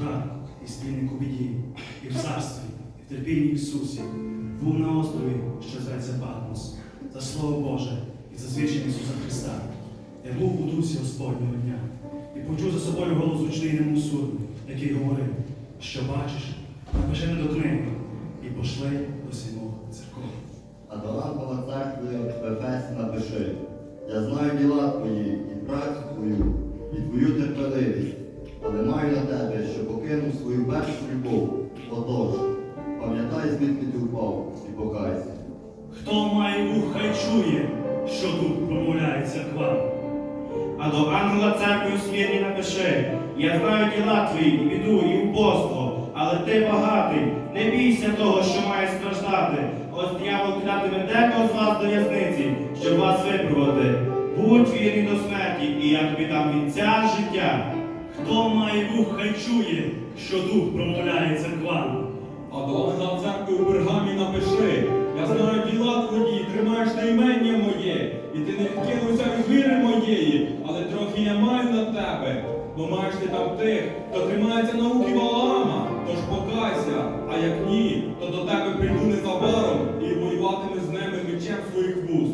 брат і спільник у біді, і в царстві, і в терпінні Ісусі, був на острові, що зветься Патмос, за Слово Боже і за звичай Ісуса Христа. Я був у дусі Господнього дня і почув за собою голос звучний і немусурний, який говорив, що бачиш, напиши не до книги і пошли до сімох церков. А до ангела церкви в Ефесі напиши, я знаю діла твої, і працю твою, і твою терпеливість, але маю на тебе, що покинув свою першу любов. Отож, пам'ятай, звідки ти впав, і покайся. Хто має вух, хай чує, що дух промовляється к вам. А до ангела церкви у смірні напиши, я знаю діла твої, і біду, і убоство, але ти багатий, не бійся того, що має страждати. Ось дьявол кидатиме декого з вас до в'язниці, щоб вас випробувати. Будь вірний до смерті, і я тобі дам вінця життя. Хто вух, хай чує, що дух промовляється к вам. А до ангела церкви у пергамі напиши, я знаю діла твої, тримаєш на імення моє, і ти не відкинувся від віри моєї, але трохи я маю на тебе, бо маєш ти там тих, хто тримається науки Валаама, тож покайся, а як ні, то до тебе прийду незабаром і воюватиме з ними мечем своїх вуст.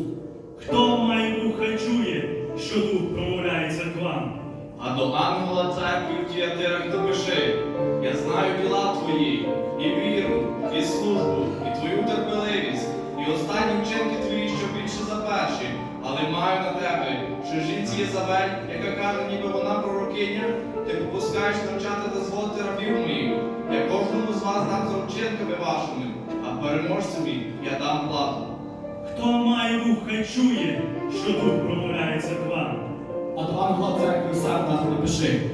Хто має вух, хай чує, що дух промовляється к вам. А до ангела церкви в Тіатирах допиши, я знаю діла твої, і віру, і службу, і твою терпеливість, і останні вчинки твої, що більше за перші, але маю на тебе, що жінці Єзавель, яка каже, ніби вона пророкиня, ти попускаєш навчати та зводити рабів моїх. Я кожному з вас дам за вчинками вашими, а переможцеві я дам плату. Хто має вух, хай чує, що дух промовляється к вам. А до ангела церкви в сардах напиши.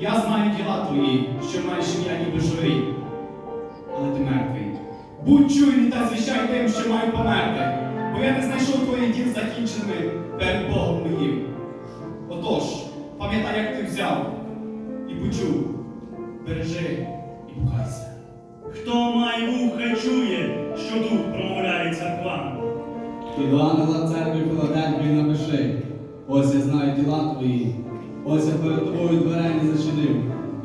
Я знаю діла твої, що маєш ім'я ніби живий, але ти мертвий. Будь чуйний та звіщай тим, що маю померти, бо я не знайшов твоїх діл закінченими перед Богом моїм. Отож, пам'ятай, як ти взяв і почув, бережи і покайся. Хто має вух, хай чує, що дух промовляється к вам. І до ангела церкви Філадельфії напиши, ось я знаю діла твої, ось я перед тобою дверей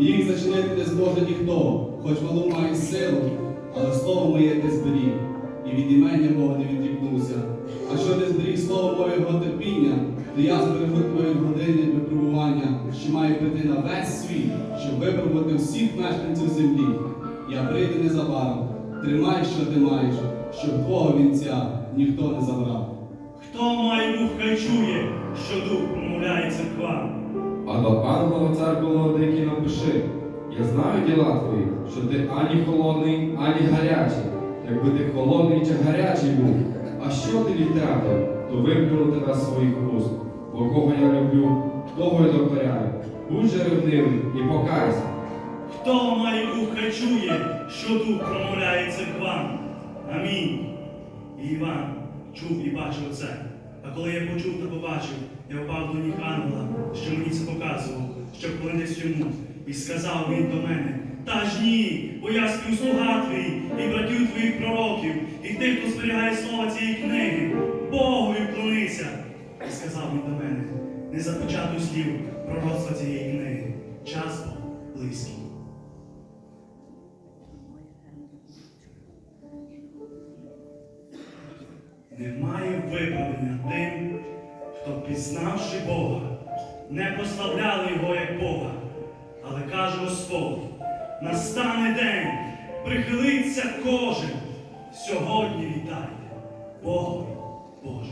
їх зачинити не зможе ніхто, хоч малу маю силу, але слово моє ти зберіг, і від імення мого не відрікнуся. А що ти зберіг слово моєго терпіння, то я зберегу твої години випробування, що має прийти на весь світ, щоб випробувати всіх мешканців землі. Я прийду незабаром, тримай, що ти маєш, щоб твого вінця ніхто не забрав. Хто має вух, хай чує, що дух промовляється к вам. А до ангела церкви Лаодики напиши, я знаю діла твої, що ти ані холодний, ані гарячий. Якби ти холодний чи гарячий був, а що ти від то вимкну тебе своїх вуст. Бо кого я люблю, того й докоряю. Будь же ревнивий і покайся. Хто має вух, чує, що дух промовляється к вам. Амінь. І Іван чув і бачив це. А коли я почув та побачив, я впав до ніг ангела, що мені це показував, щоб вклонитись йому. І сказав він до мене: Та ж ні, бо я співслуга твій, і братів твоїх пророків, і тих, хто зберігає слова цієї книги, Богові вклонися. І сказав він до мене: не запечатуй слів пророцтва цієї книги. Каже Господь, настане день, прихилиться кожен. Сьогодні вітайте, Бог Боже.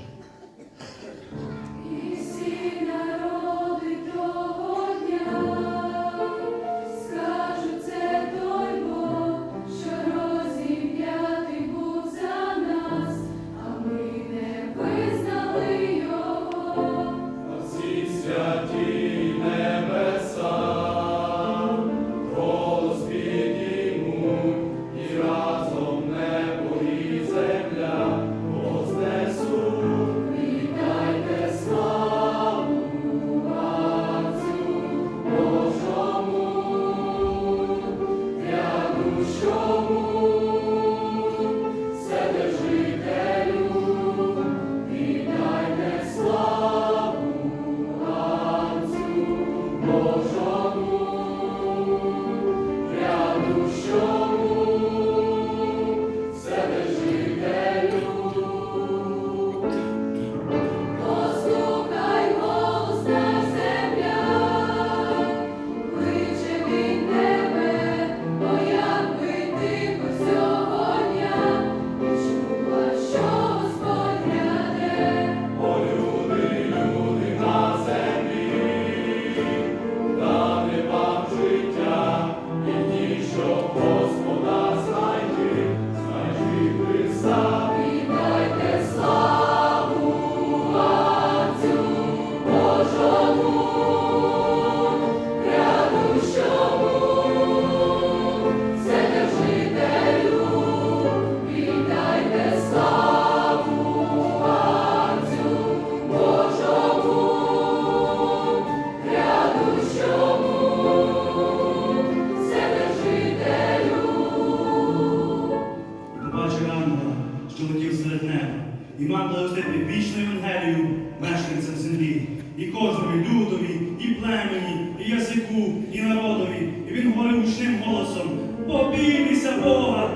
Язику і народові. І він говорив гучним голосом: Побійтеся Бога